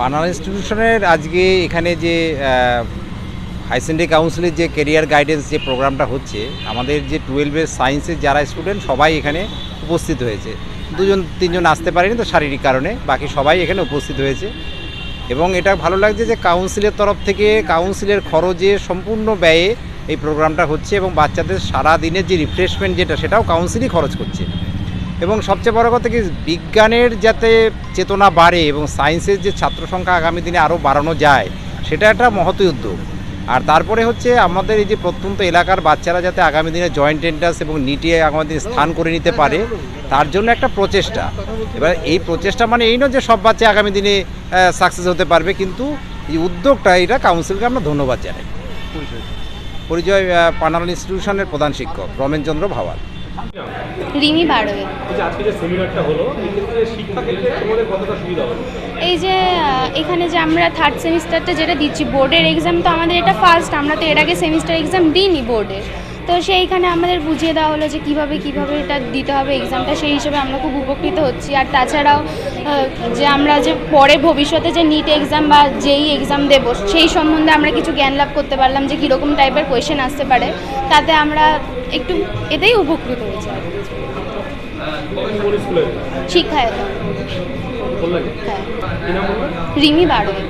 পানাল ইনস্টিটিউশনের আজকে এখানে যে হাই সেকেন্ডারি কাউন্সিলের যে কেরিয়ার গাইডেন্স যে প্রোগ্রামটা হচ্ছে, আমাদের যে টুয়েলভের সায়েন্সের যারা স্টুডেন্ট সবাই এখানে উপস্থিত হয়েছে। দুজন, তিনজন আসতে পারেনি তো শারীরিক কারণে, বাকি সবাই এখানে উপস্থিত হয়েছে। এবং এটা ভালো লাগছে যে কাউন্সিলের তরফ থেকে কাউন্সিলের খরচে সম্পূর্ণ ব্যয়ে এই প্রোগ্রামটা হচ্ছে এবং বাচ্চাদের সারা দিনের যে রিফ্রেশমেন্ট যেটা, সেটাও কাউন্সিলই খরচ করছে। এবং সবচেয়ে বড় কথা কি, বিজ্ঞানের যাতে চেতনা বাড়ে এবং সায়েন্সের যে ছাত্র সংখ্যা আগামী দিনে আরও বাড়ানো যায়, সেটা একটা মহতী উদ্যোগ। আর তারপরে হচ্ছে আমাদের এই যে প্রত্যন্ত এলাকার বাচ্চারা যাতে আগামী দিনে জয়েন্ট এন্ট্রান্স এবং নিটে আগামী দিনে স্থান করে নিতে পারে, তার জন্য একটা প্রচেষ্টা। এবার এই প্রচেষ্টা মানে এই নয় যে সব বাচ্চা আগামী দিনে সাকসেস হতে পারবে, কিন্তু এই উদ্যোগটা, এটা কাউন্সিলকে আমরা ধন্যবাদ জানাই। পরিচয় পানাল ইনস্টিটিউশনের প্রধান শিক্ষক রমেনচন্দ্র ভাওয়াল। রিমি বাড়বে এই যে এখানে যে আমরা থার্ড সেমিস্টারটা যেটা দিচ্ছি বোর্ডের এক্সাম তো আমাদের এটা ফার্স্ট আমরা তো এর আগে সেমিস্টার এক্সাম দিইনি বোর্ডে। তো সেইখানে আমাদের বুঝিয়ে দেওয়া হলো যে কীভাবে কীভাবে এটা দিতে হবে এক্সামটা সেই হিসেবে আমরা খুব উপকৃত হচ্ছি। আর তাছাড়াও যে আমরা যে পরে ভবিষ্যতে যে নিট এক্সাম বা যেই এক্সাম দেব সেই সম্বন্ধে আমরা কিছু জ্ঞান লাভ করতে পারলাম যে কীরকম টাইপের কোয়েশ্চেন আসতে পারে। তাতে আমরা একটু এতেই উপকৃত হয়েছে। কোন স্কুলে? শিক্ষায় হ্যাঁ। রিমি বাড়বে